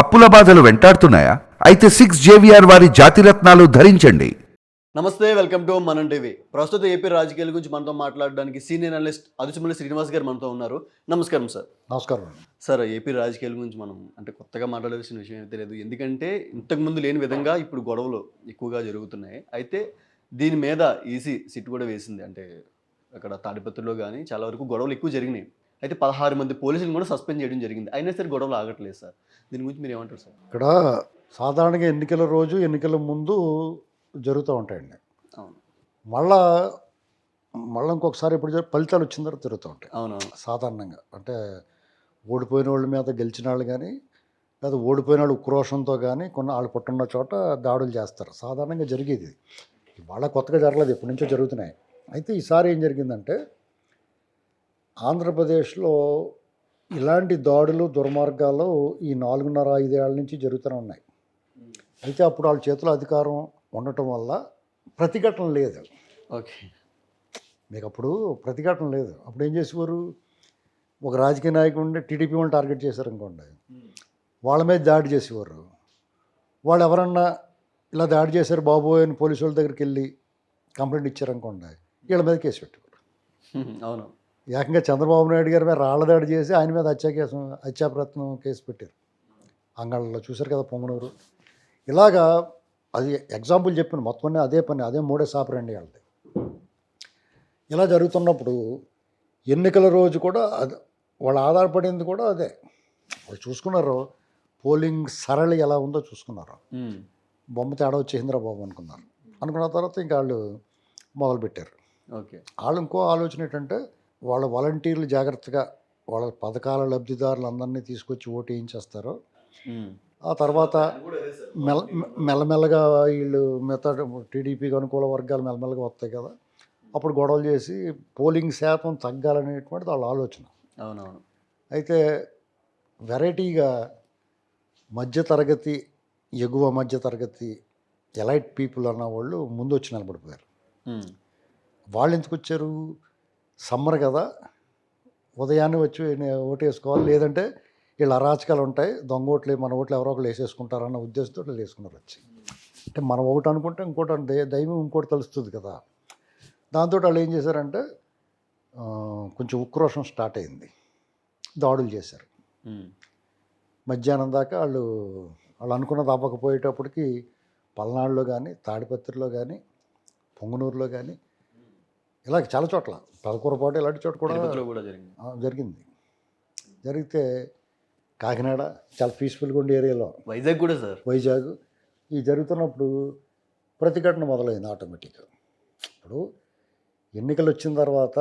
అప్పుల బాధలు వెంటాడుతున్నాయా? అయితే సిక్స్ జేవిఆర్ వారి జాతిరత్నాలు ధరించండి. నమస్తే వెల్కమ్ టు మనం టీవీ. ప్రస్తుతం ఏపీ రాజకీయాల గురించి మనతో మాట్లాడడానికి సీనియర్ అనలిస్ట్ అదుచుమల్లి శ్రీనివాస్ గారు మనతో ఉన్నారు. నమస్కారం సార్. నమస్కారం. సార్ ఏపీ రాజకీయాల గురించి మనం అంటే కొత్తగా మాట్లాడాల్సిన విషయం అయితే లేదు ఎందుకంటే ఇంతకుముందు లేని విధంగా ఇప్పుడు గొడవలు ఎక్కువగా జరుగుతున్నాయి. అయితే దీని మీద ఈసీ సిట్ కూడా వేసింది. అంటే అక్కడ తాడిపత్రిలో కానీ చాలా వరకు గొడవలు ఎక్కువ జరిగినాయి. అయితే పదహారు మంది పోలీసులను కూడా సస్పెండ్ చేయడం జరిగింది. అయినా సరే గొడవలు ఆగట్లేదు సార్. దీని గురించి మీరు ఏమంటారు సార్? ఇక్కడ సాధారణంగా ఎన్నికల రోజు ఎన్నికల ముందు జరుగుతూ ఉంటాయండి. అవును. మళ్ళా మళ్ళీ ఇంకొకసారి ఇప్పుడు జరు- ఫలితాలు వచ్చిన తర్వాత జరుగుతూ ఉంటాయి. అవునవును. సాధారణంగా. అంటే ఓడిపోయిన వాళ్ళ మీద గెలిచిన వాళ్ళు కానీ లేదా ఓడిపోయిన వాళ్ళు ఉక్రోషంతో కానీ కొన్ని వాళ్ళు పుట్టున్న చోట దాడులు చేస్తారు. సాధారణంగా జరిగేది ఇది. ఇవాళ కొత్తగా జరగలేదు ఎప్పటి నుంచో జరుగుతున్నాయి. అయితే ఈసారి ఏం జరిగిందంటే ఆంధ్రప్రదేశ్లో ఇలాంటి దాడులు దుర్మార్గాలు ఈ నాలుగున్నర ఐదేళ్ళ నుంచి జరుగుతూనే ఉన్నాయి. అయితే అప్పుడు వాళ్ళ చేతిలో అధికారం ఉండటం వల్ల ప్రతిఘటన లేదు. ఓకే. మీకు అప్పుడు ప్రతిఘటన లేదు. అప్పుడు ఏం చేసేవారు? ఒక రాజకీయ నాయకుడిని టీడీపీ వాళ్ళని టార్గెట్ చేశారు అనుకోండి. వాళ్ళ మీద దాడి చేసేవారు. వాళ్ళు ఎవరన్నా ఇలా దాడి చేశారు బాబోయ్ అని పోలీసు వాళ్ళ దగ్గరికి వెళ్ళి కంప్లైంట్ ఇచ్చారనుకోండి వీళ్ళ మీద కేసు పెట్టేవారు. అవును. ఏకంగా చంద్రబాబు నాయుడు గారి మీద రాళ్ళ దాడి చేసి ఆయన మీద హత్యా కేసు హత్యాప్రయత్నం కేసు పెట్టారు. అంగళ్ళలో చూశారు కదా పొంగనూరు. ఇలాగా అది ఎగ్జాంపుల్ చెప్పిన మొత్తం అదే పని అదే మూడే సాపరండి వాళ్ళది. ఇలా జరుగుతున్నప్పుడు ఎన్నికల రోజు కూడా అది వాళ్ళు ఆధారపడింది కూడా అదే. వాళ్ళు చూసుకున్నారు పోలింగ్ సరళి ఎలా ఉందో చూసుకున్నారు. బొమ్మ తేడా వచ్చేసిందిరా బాబు అనుకున్నారు. అనుకున్న తర్వాత ఇంకా వాళ్ళు మొదలుపెట్టారు. ఓకే. వాళ్ళు ఇంకో ఆలోచన ఏంటంటే వాళ్ళ వాలంటీర్లు జాగ్రత్తగా వాళ్ళ పథకాల లబ్ధిదారులు అందరినీ తీసుకొచ్చి ఓటు వేయించేస్తారు. ఆ తర్వాత మెల్ల మెల్లమెల్లగా వీళ్ళు మిగతా టీడీపీకి అనుకూల వర్గాలు మెల్లమెల్లగా వస్తాయి కదా. అప్పుడు గొడవలు చేసి పోలింగ్ శాతం తగ్గాలనేటువంటిది వాళ్ళ ఆలోచన. అవునవును. అయితే వెరైటీగా మధ్యతరగతి ఎగువ మధ్యతరగతి ఎలైట్ పీపుల్ అన్న వాళ్ళు ముందు వచ్చి నిలబడిపోయారు. వాళ్ళు ఎందుకు వచ్చారు? సమ్మర్ కదా ఉదయాన్నే వచ్చి ఓటు వేసుకోవాలి లేదంటే వీళ్ళు అరాచకాలు ఉంటాయి. దొంగ ఓట్లు మన ఓట్లు ఎవరో ఒకరు వేసేసుకుంటారన్న ఉద్దేశంతో వీళ్ళు వేసుకున్నారు వచ్చి. అంటే మనం ఒకటి అనుకుంటే ఇంకోటి అంటే దైవం ఇంకోటి తెలుస్తుంది కదా. దాంతో వాళ్ళు ఏం చేశారంటే కొంచెం ఉక్రోషం స్టార్ట్ అయింది. దాడులు చేశారు. మధ్యాహ్నం దాకా వాళ్ళు వాళ్ళు అనుకున్నది అవ్వకపోయేటప్పటికి పల్నాడులో కానీ తాడిపత్రిలో కానీ పొంగనూరులో కానీ ఇలా చాలా చోట్ల. పదకూరపాటు ఇలాంటి చోట కూడా జరిగింది. జరిగింది. జరిగితే కాకినాడ చాలా పీస్ఫుల్గా ఉండే ఏరియాలో. వైజాగ్ కూడా సార్. వైజాగ్. ఈ జరుగుతున్నప్పుడు ప్రతిఘటన మొదలైంది ఆటోమేటిక్గా ఇప్పుడు ఎన్నికలు వచ్చిన తర్వాత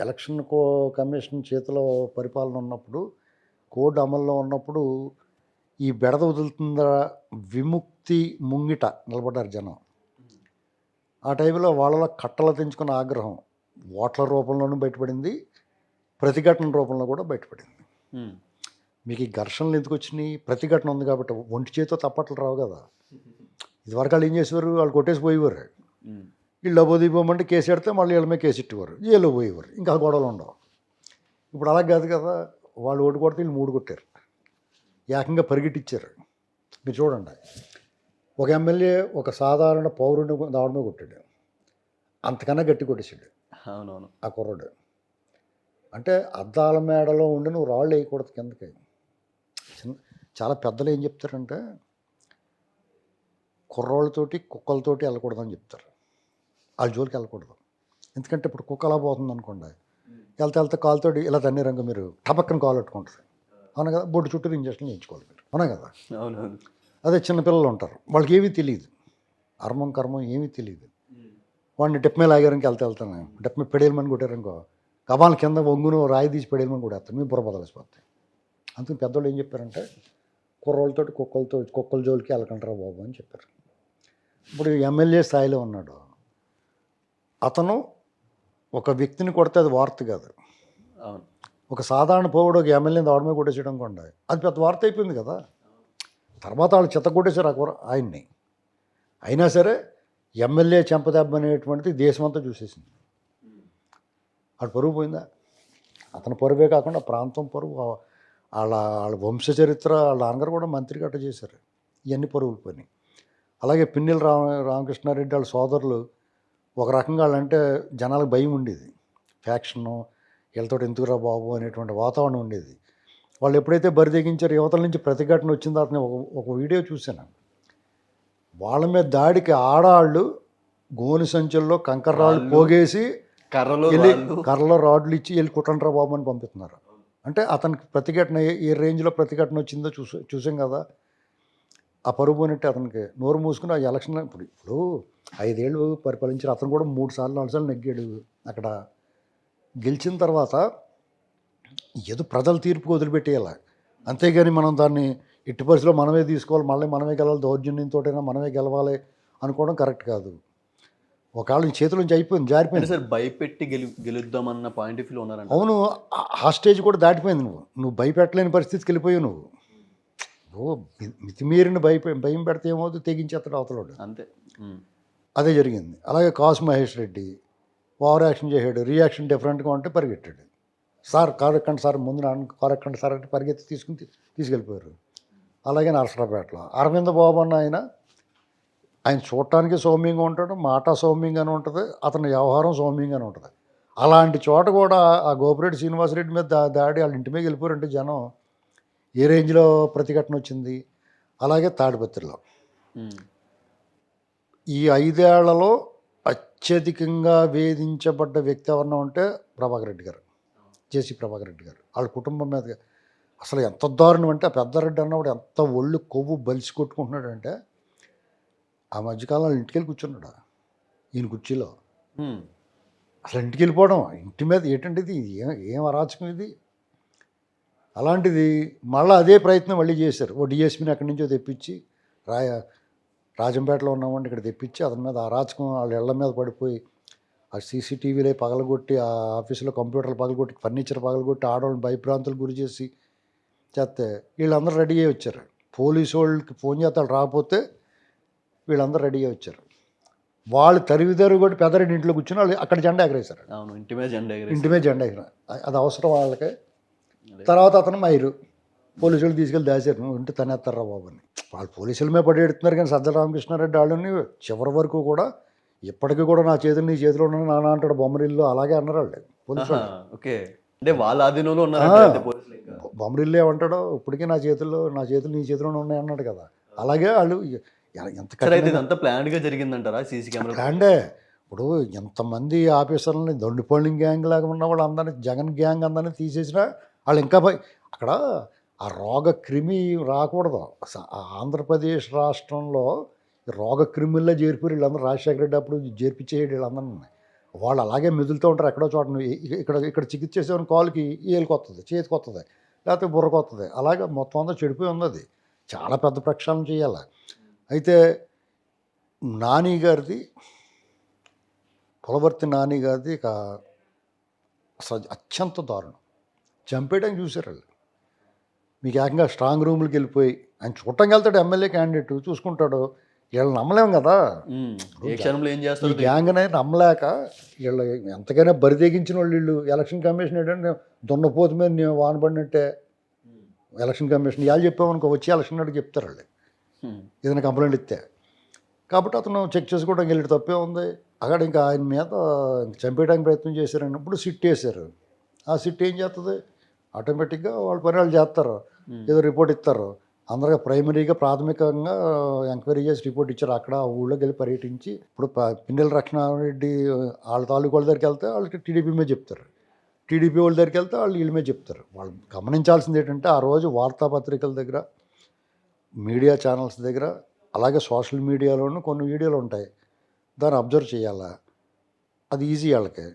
ఎలక్షన్ కో కమిషన్ చేతిలో పరిపాలన ఉన్నప్పుడు కోడ్ అమల్లో ఉన్నప్పుడు ఈ బెడద వదులుతుందా విముక్తి ముంగిట నిలబడ్డారు జనం. ఆ టైంలో వాళ్ళలో కట్టలు తెంచుకున్న ఆగ్రహం ఓట్ల రూపంలోనూ బయటపడింది ప్రతిఘటన రూపంలో కూడా బయటపడింది. మీకు ఈ ఘర్షణలు ఎందుకు వచ్చినాయి? ప్రతిఘటన ఉంది కాబట్టి ఒంటి చేతితో తప్పట్లు రావు కదా. ఇదివరకు వాళ్ళు ఏం చేసేవారు? వాళ్ళు కొట్టేసి పోయేవారు. వీళ్ళు డబ్బు దిగిపోమంటే కేసు పెడితే మళ్ళీ వీళ్ళ మీద కేసు ఇట్టేవారు జైల్లో పోయేవారు. ఇంకా గొడవలు ఉండవు. ఇప్పుడు అలా కాదు కదా. వాళ్ళు ఓటు కొడితే వీళ్ళు మూడు కొట్టారు. ఏకంగా పరిగెట్టిచ్చారు. మీరు చూడండి. ఒక ఎమ్మెల్యే ఒక సాధారణ పౌరుని దావడమే కొట్టాడు. అంతకన్నా గట్టి కొట్టేశాడు. అవునవును. ఆ కుర్రాడు. అంటే అద్దాల మేడలో ఉండి నువ్వు రాళ్ళు వేయకూడదు కిందకి. చిన్న చాలా పెద్దలు ఏం చెప్తారంటే కుర్రోళ్ళతోటి కుక్కలతోటి వెళ్ళకూడదని చెప్తారు. వాళ్ళ జోలికి వెళ్ళకూడదు. ఎందుకంటే ఇప్పుడు కుక్క అలా పోతుంది అనుకోండి. వెళ్తే వెళ్తే కాలుతోటి ఇలా తన్ని రంగు మీరు టపక్కన కాలు పెట్టుకుంటారు. అవునా కదా? బొడ్డు చుట్టూ ఇంజక్షన్ చేయించుకోవాలి మీరు. అవునా కదా? అవునవును. అదే చిన్నపిల్లలు ఉంటారు. వాళ్ళకి ఏమీ తెలియదు అర్మం కర్మం ఏమీ తెలియదు వాడిని డెప్ మీద లాగారనికి వెళ్తే వెళ్తాను డెప్ మీద పెడేయమని కొట్టారనుకో కబాల కింద ఒంగును రాయి తీసి పెడేయమని కూడా వేస్తాను మీ బుర్ర బదలేసిపోతాయి అందుకని పెద్దోళ్ళు ఏం చెప్పారంటే కుర్రోళ్ళతో కుక్కలతో కుక్కల జోలికి వెళ్ళకంటారా బాబు అని చెప్పారు. ఇప్పుడు ఎమ్మెల్యే స్థాయిలో ఉన్నాడు. అతను ఒక వ్యక్తిని కొడితే అది వార్త కాదు. ఒక సాధారణ పౌరుడు ఒక ఎమ్మెల్యేని దవడమే కొట్టేసేయడం కొండ అది పెద్ద వార్త అయిపోయింది కదా. తర్వాత వాళ్ళు చెత్తగొట్టేశారు ఆ కూర ఆయన్ని. అయినా సరే ఎమ్మెల్యే చెంపదెబ్బ అనేటువంటిది దేశమంతా చూసేసింది. అటు పరుగు పోయిందా? అతని పరువే కాకుండా ప్రాంతం పరువు. వాళ్ళ వాళ్ళ వంశ చరిత్ర వాళ్ళ నాన్నగారు కూడా మంత్రి గట్ట చేశారు. ఇవన్నీ పరుగులు పోయినాయి. అలాగే పిన్నెల రామ రామకృష్ణారెడ్డి వాళ్ళ సోదరులు ఒక రకంగా వాళ్ళంటే జనాలకు భయం ఉండేది. ఫ్యాక్షను వీళ్ళతో ఎందుకురా బాబు అనేటువంటి వాతావరణం ఉండేది. వాళ్ళు ఎప్పుడైతే బరిదెగించారో యువతల నుంచి ప్రతిఘటన వచ్చిన తర్వాత నేను ఒక ఒక వీడియో చూశాను. వాళ్ళ మీద దాడికి ఆడాళ్ళు గోని సంచుల్లో కంకర రాళ్ళు రాళ్ళు, పోగేసి కర్రలు. కర్రలో రాడ్లు ఇచ్చి వెళ్ళి కుట్టండ్రా బాబు అని పంపిస్తున్నారు. అంటే అతనికి ప్రతిఘటన ఏ- రేంజ్లో ప్రతిఘటన వచ్చిందో చూసా చూసాం కదా. ఆ పరుగు పోయినట్టు అతనికి నోరు మూసుకుని ఆ ఎలక్షన్ ఇప్పుడు ఇప్పుడు ఐదేళ్ళు పరిపాలించిన అతను కూడా మూడు సార్లు నాలుగు సార్లు నెగ్గాడు అక్కడ. గెలిచిన తర్వాత ఏదో ప్రజల తీర్పుకు వదిలిపెట్టేయాలి. అంతేగాని మనం దాన్ని ఎట్టి పరిస్థితిలో మనమే తీసుకోవాలి మళ్ళీ మనమే గెలవాలి దౌర్జన్యంతోటైనా మనమే గెలవాలి అనుకోవడం కరెక్ట్ కాదు. ఒకవేళ నీ చేతుల నుంచి అయిపోయింది జారిపోయింది. సార్ భయపెట్టి గెలు గెలుద్దామన్న పాయింట్ ఆఫ్ వ్యూలో ఉన్నారంట. అవును ఆ- స్టేజ్ కూడా దాటిపోయింది నువ్వు. నువ్వు భయపెట్టలేని పరిస్థితికి వెళ్ళిపోయావు నువ్వు. మి- మితిమీరిన భయ భయం పెడితే ఏమవుతుంది తెగించేస్తాడు అవతలోడు. అంతే. అదే జరిగింది. అలాగే కాసు మహేష్ రెడ్డి ఓవర్ యాక్షన్ చేశాడు. రియాక్షన్ డిఫరెంట్గా ఉంటే పరిగెట్టాడు. సార్ కారు ఎక్కండి సార్ ముందు నాన్న కారు ఎక్కండి సార్ అంటే పరిగెత్తి తీసుకుని తీసుకెళ్ళిపోయారు. అలాగే నరసరాపేటలో అరవింద బాబు అన్న ఆయన ఆయన చూడటానికి సౌమ్యంగా ఉంటాడు మాట సౌమ్యంగానే ఉంటుంది అతని వ్యవహారం సౌమ్యంగానే ఉంటుంది. అలాంటి చోట కూడా ఆ గోపిరెడ్డి శ్రీనివాసరెడ్డి మీద దా- దాడి వాళ్ళ ఇంటి మీద వెళ్ళిపోయారంటే జనం ఏ రేంజ్లో ప్రతిఘటన వచ్చింది? అలాగే తాడిపత్రిలో. ఈ ఐదేళ్ళలో అత్యధికంగా వేధించబడ్డ వ్యక్తి ఎవరన్నా ఉంటే ప్రభాకర్ రెడ్డి గారు. జేసీ ప్రభాకర్ రెడ్డి గారు. వాళ్ళ కుటుంబం మీద అసలు ఎంత దారుణం అంటే ఆ పెద్దారెడ్డి అన్నవాడు ఎంత ఒళ్ళు కొవ్వు బలిసి కొట్టుకుంటున్నాడంటే ఆ మధ్యకాలం వాళ్ళ ఇంటికి వెళ్ళి కూర్చున్నాడు? ఈయన కుర్చీలో. అసలు ఇంటికి వెళ్ళిపోవడం ఇంటి మీద ఏంటంటే ఇది ఏం ఏం అరాచకం ఇది? అలాంటిది మళ్ళీ అదే ప్రయత్నం మళ్ళీ చేశారు. ఓ డిఎస్పీని అక్కడి నుంచో తెప్పించి రాయ రాజంపేటలో ఉన్నామండి ఇక్కడ తెప్పించి అతని మీద అరాచకం వాళ్ళ ఇళ్ళ మీద పడిపోయి ఆ సీసీటీవీలే పగలగొట్టి ఆ ఆఫీసులో కంప్యూటర్లు పగలగొట్టి ఫర్నిచర్ పగలగొట్టి ఆడవాళ్ళని భయభ్రాంతులు గురి చేసి చేస్తే వీళ్ళందరూ రెడీ అయ్యి వచ్చారు. పోలీసు వాళ్ళకి ఫోన్ చేస్తాడు రాకపోతే వీళ్ళందరూ రెడీ అయ్యి వచ్చారు. వాళ్ళు తరివిదారు కూడా పెద్దరెడ్డి ఇంట్లో కూర్చుని వాళ్ళు అక్కడ జెండా ఎగరేశారు. అవును ఇంటి మీద జెండా ఇంటి మీద జెండా ఎగిన అది అవసరం వాళ్ళకి. తర్వాత అతను మైరు. పోలీసులు తీసుకెళ్ళి దాచారు. ఇంటి తనేస్తారా బాబు అని. వాళ్ళు పోలీసుల మీద పడి ఎడుతున్నారు కానీ సజ్జల రామకృష్ణారెడ్డి వాళ్ళని చివరి వరకు కూడా ఇప్పటికీ కూడా నా చేతులు నీ చేతిలో ఉన్న నాన్న అంటాడు బొమ్మరిల్లు. అలాగే అన్నారు వాళ్ళు. Police okay. అంటే వాళ్ళ ఆధీనంలో. బొమ్మరిల్లు ఏమంటాడో ఇప్పటికీ నా చేతుల్లో నా చేతులు నీ చేతిలోనే ఉన్నాయి అన్నాడు కదా. అలాగే వాళ్ళు ఎంత ఇదంతా ప్లాన్గా జరిగిందంటారా? సీసీ కెమెరా బ్రాండే ఇప్పుడు ఎంతమంది ఆఫీసర్లని దొండిపోలింగ్ గ్యాంగ్ లాగా ఉన్న వాళ్ళు అందరినీ జగన్ గ్యాంగ్ అందరినీ తీసేసినా వాళ్ళు ఇంకా అక్కడ ఆ రోగ క్రిమి రాకూడదు. ఆంధ్రప్రదేశ్ రాష్ట్రంలో రోగ క్రిముల్లో చేరిపోయి వీళ్ళందరూ రాజశేఖర రెడ్డి అప్పుడు చేర్పించేయడు వీళ్ళందరినీ వాళ్ళు అలాగే మెదులుతూ ఉంటారు ఎక్కడో చోట. ఇక్కడ ఇక్కడ చికిత్స చేసేవాని కాలుకి ఏలుకి వస్తుంది చేతికి వస్తుంది లేకపోతే బుర్రకు వస్తుంది అలాగే మొత్తం అంతా చెడిపోయి ఉంది అది చాలా పెద్ద ప్రక్షాళన చేయాలి. అయితే నాని గారిది కులవర్తి నాని గారిది ఇక అత్యంత దారుణం. చంపేయడానికి చూశారు వాళ్ళు. మీకు ఏకంగా స్ట్రాంగ్ రూమ్లకి వెళ్ళిపోయి ఆయన చూడటం వెళ్తాడు ఎమ్మెల్యే క్యాండిడేట్ చూసుకుంటాడు. వీళ్ళు నమ్మలేం కదా. ఏ క్షణంలో ఏం ఈ చేస్తారు గ్యాంగ్ అనేది నమ్మలేక వీళ్ళు ఎంతకైనా బరితెగించిన వాళ్ళు వీళ్ళు. ఎలక్షన్ కమిషన్ ఏంటంటే దున్నపోతు మీద నేను వానబడినట్టే ఎలక్షన్ కమిషన్ ఇవాళ చెప్పామనుకో వచ్చి ఎలక్షన్ నాడు చెప్తారు వాళ్ళు. ఏదైనా కంప్లైంట్ ఇస్తే. కాబట్టి అతను చెక్ చేసుకోవడానికి వెళ్ళి తప్పే ఉంది. అక్కడ ఇంకా ఆయన మీద చంపేయడానికి ప్రయత్నం చేశారన్నప్పుడు సిట్ వేశారు. ఆ సిట్ ఏం చేస్తుంది ఆటోమేటిక్గా వాళ్ళ పని వాళ్ళు చేస్తారు. ఏదో రిపోర్ట్ ఇస్తారు అందరూ ప్రైమరీగా ప్రాథమికంగా ఎంక్వైరీ చేసి రిపోర్ట్ ఇచ్చారు. అక్కడ ఆ ఊళ్ళోకి వెళ్ళి పర్యటించి ఇప్పుడు పిన్నెల రక్షణారెడ్డి వాళ్ళ తాలూకు వాళ్ళ దగ్గరికి వెళ్తే వాళ్ళకి టీడీపీ మీద చెప్తారు. టీడీపీ వాళ్ళ దగ్గరికి వెళ్తే వాళ్ళు వీళ్ళ మీద చెప్తారు. వాళ్ళు గమనించాల్సింది ఏంటంటే ఆ రోజు వార్తాపత్రికల దగ్గర మీడియా ఛానల్స్ దగ్గర అలాగే సోషల్ మీడియాలోనూ కొన్ని వీడియోలు ఉంటాయి. దాన్ని అబ్జర్వ్ చేయాలా? అది ఈజీ వాళ్ళకి.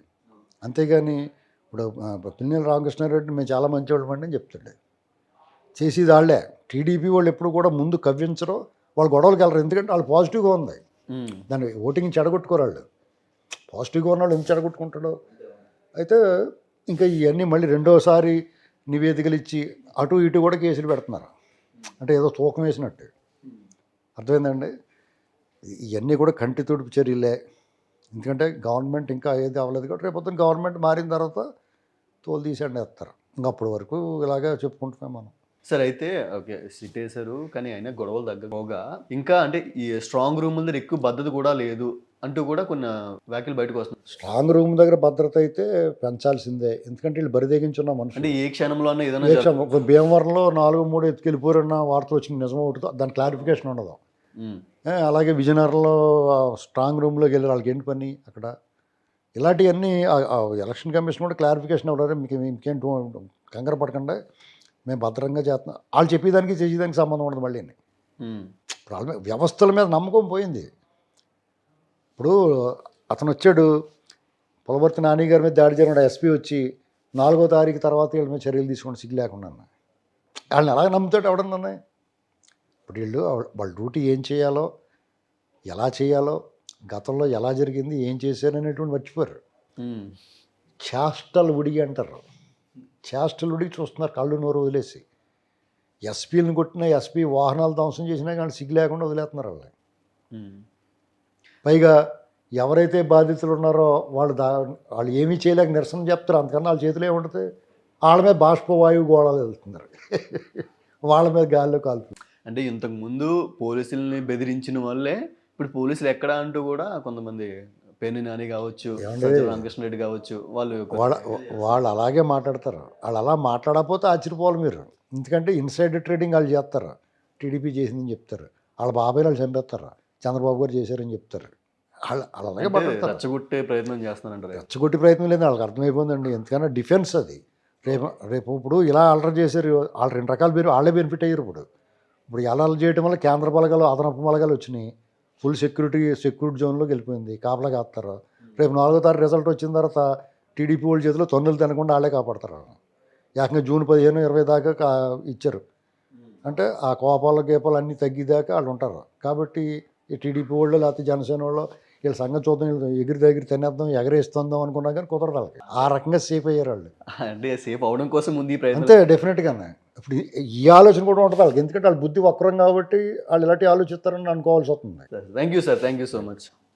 అంతేగాని ఇప్పుడు ఆ, పిన్నెల రామకృష్ణారెడ్డి మేము చాలా మంచివాళ్ళం అండి అని చెప్తుండే. చేసేది వాళ్ళే టీడీపీ వాళ్ళు ఎప్పుడు కూడా ముందు కవ్వించరు వాళ్ళు గొడవలకు వెళ్ళరు. ఎందుకంటే వాళ్ళు పాజిటివ్గా ఉంది. దాన్ని ఓటింగ్ చెడగొట్టుకోరు వాళ్ళు. పాజిటివ్గా ఉన్న వాళ్ళు ఎందుకు చెడగొట్టుకుంటాడు అయితే ఇంకా ఇవన్నీ మళ్ళీ రెండోసారి నివేదికలు ఇచ్చి అటు ఇటు కూడా కేసులు పెడుతున్నారు. అంటే ఏదో తూకం వేసినట్టు. అర్థమైందండి? ఇవన్నీ కూడా కంటి తుడుపు చర్యలే. ఎందుకంటే గవర్నమెంట్ ఇంకా ఏది అవ్వలేదు కాబట్టి రేపు పొద్దున్న గవర్నమెంట్ మారిన తర్వాత తోలు తీసేయండి వేస్తారు ఇంకా అప్పటి వరకు ఇలాగే చెప్పుకుంటున్నాం మనం. సార్ అయితే ఓకే సిట్ వేశారు కానీ అయినా గొడవలు తగ్గకపోగా ఇంకా అంటే ఈ స్ట్రాంగ్ రూమ్ దగ్గర ఎక్కువ భద్రత కూడా లేదు అంటూ కూడా కొన్ని వ్యాఖ్యలు బయటకు వస్తున్నాయి. స్ట్రాంగ్ రూమ్ దగ్గర భద్రత అయితే పెంచాల్సిందే. ఎందుకంటే వీళ్ళు బరిదెగించున్న అంటే మనుషులు. ఏ క్షణంలో ఏదైనా ఏ క్షణం- ఒక భీమవరంలో నాలుగు మూడు ఎత్తుకెళ్ళిపోరన్న వార్తలు వచ్చింది నిజం ఒకటి దాని క్లారిఫికేషన్ ఉండదు. ఏ, అలాగే విజయనగరంలో ఆ స్ట్రాంగ్ రూమ్లోకి వెళ్ళి వాళ్ళకి ఏంటి పని అక్కడ? ఇలాంటివన్నీ ఆ- ఆ ఎలక్షన్ కమిషన్ కూడా క్లారిఫికేషన్ ఇవ్వడారు మీకు ఇంకేం కంగారు పడకుండా. మేము భద్రంగా చేస్తున్నాం వాళ్ళు చెప్పేదానికి చేసేదానికి సంబంధం ఉండదు మళ్ళీ మీద వ్యవస్థల మీద నమ్మకం పోయింది. ఇప్పుడు అతను వచ్చాడు పులవర్తి నాని గారి మీద దాడి జరిగిన ఎస్పీ వచ్చి నాలుగో తారీఖు తర్వాత వీళ్ళ మీద చర్యలు తీసుకోండి సిగ్గు లేకుండా వాళ్ళని ఎలాగ నమ్ముతాడు ఎవడన్నా ఇప్పుడు వీళ్ళు వాళ్ళ- డ్యూటీ ఏం చేయాలో ఎలా చేయాలో గతంలో ఎలా జరిగింది ఏం చేశారు అనేటువంటి మర్చిపోయారు ఉమ్, చేష్టలు ఉడిగి అంటారు. చేష్టలు ఉడిగి చూస్తున్నారు కళ్ళు నోరు వదిలేసి. ఎస్పీలను కొట్టిన ఎస్పీ వాహనాలు ధ్వంసం చేసినా కానీ సిగ్గు లేకుండా వదిలేస్తున్నారు వాళ్ళు ఉమ్. పైగా ఎవరైతే బాధితులు ఉన్నారో వాళ్ళు దా వాళ్ళు ఏమీ చేయలేక నిరసన చెప్తారు. అంతకన్నా వాళ్ళ చేతిలో ఏముంటుంది? వాళ్ళ మీద బాష్పవాయువు గోళాలు వెళ్తున్నారు. వాళ్ళ మీద గాల్లో కాల్పు. అంటే ఇంతకు ముందు పోలీసుల్ని బెదిరించిన వాళ్ళే ఇప్పుడు పోలీసులు ఎక్కడ అంటూ కూడా కొంతమంది పేర్ని నాని కావచ్చు రామకృష్ణ రెడ్డి కావచ్చు వాళ్ళు వాళ్ళ అలాగే మాట్లాడతారు. వాళ్ళు అలా మాట్లాడకపోతే ఆశ్చర్యపోవాలి మీరు. ఎందుకంటే ఇన్సైడ్ ట్రేడింగ్ వాళ్ళు చేస్తారు. టీడీపీ చేసిందని చెప్తారు. వాళ్ళ బాబాయ్ వాళ్ళు చంపేస్తారు. చంద్రబాబు గారు చేశారని చెప్తారు. వాళ్ళు వాళ్ళు అలాగే అంటే మాట్లాడతారు. రెచ్చగొట్టే ప్రయత్నం చేస్తున్నారంటారు. రెచ్చగొట్టి ప్రయత్నం లేదు. వాళ్ళకి అర్థమైపోయిందండి. ఎందుకన్నా డిఫెన్స్ అది. రేపు రేపు ఇప్పుడు ఇలా అలర్ చేశారు. వాళ్ళు రెండు రకాల పేరు వాళ్ళే బెనిఫిట్ అయ్యారు ఇప్పుడు. ఇప్పుడు ఇలా చేయడం వల్ల కేంద్ర బలగాలు అదనపు బలగాలు వచ్చినాయి. ఫుల్ సెక్యూరిటీ సెక్యూరిటీ జోన్లోకి వెళ్ళిపోయింది. కాపలా కాస్తారు రేపు నాలుగో తారీఖు రిజల్ట్ వచ్చిన తర్వాత టీడీపీ వాళ్ళ చేతిలో తొన్నులు తినకుండా వాళ్ళే కాపాడతారు. ఏకంగా జూన్ పదిహేను ఇరవై దాకా కా- ఇచ్చారు. అంటే ఆ కోపాలు గీపాలు అన్నీ తగ్గిదాకా వాళ్ళు ఉంటారు. కాబట్టి ఈ టీడీపీ వాళ్ళు లేకపోతే జనసేన వాళ్ళు వీళ్ళ సంగతి చూద్దాం ఎగిరి దగ్గర తినేద్దాం ఎగరేస్తుందాం అనుకున్నా కానీ కుదరదు వాళ్ళకి. ఆ రకంగా సేఫ్ అయ్యారు వాళ్ళు. అంటే సేఫ్ అవడం కోసం ముందు అంతే డెఫినెట్గానే. ఇప్పుడు ఈ- ఆలోచన కూడా ఉంటుంది వాళ్ళకి. ఎందుకంటే వాళ్ళ బుద్ధి వక్రం కాబట్టి వాళ్ళు ఇలాంటి ఆలోచిస్తారని అనుకోవాల్సి వస్తుంది. Thank you sir thank you so much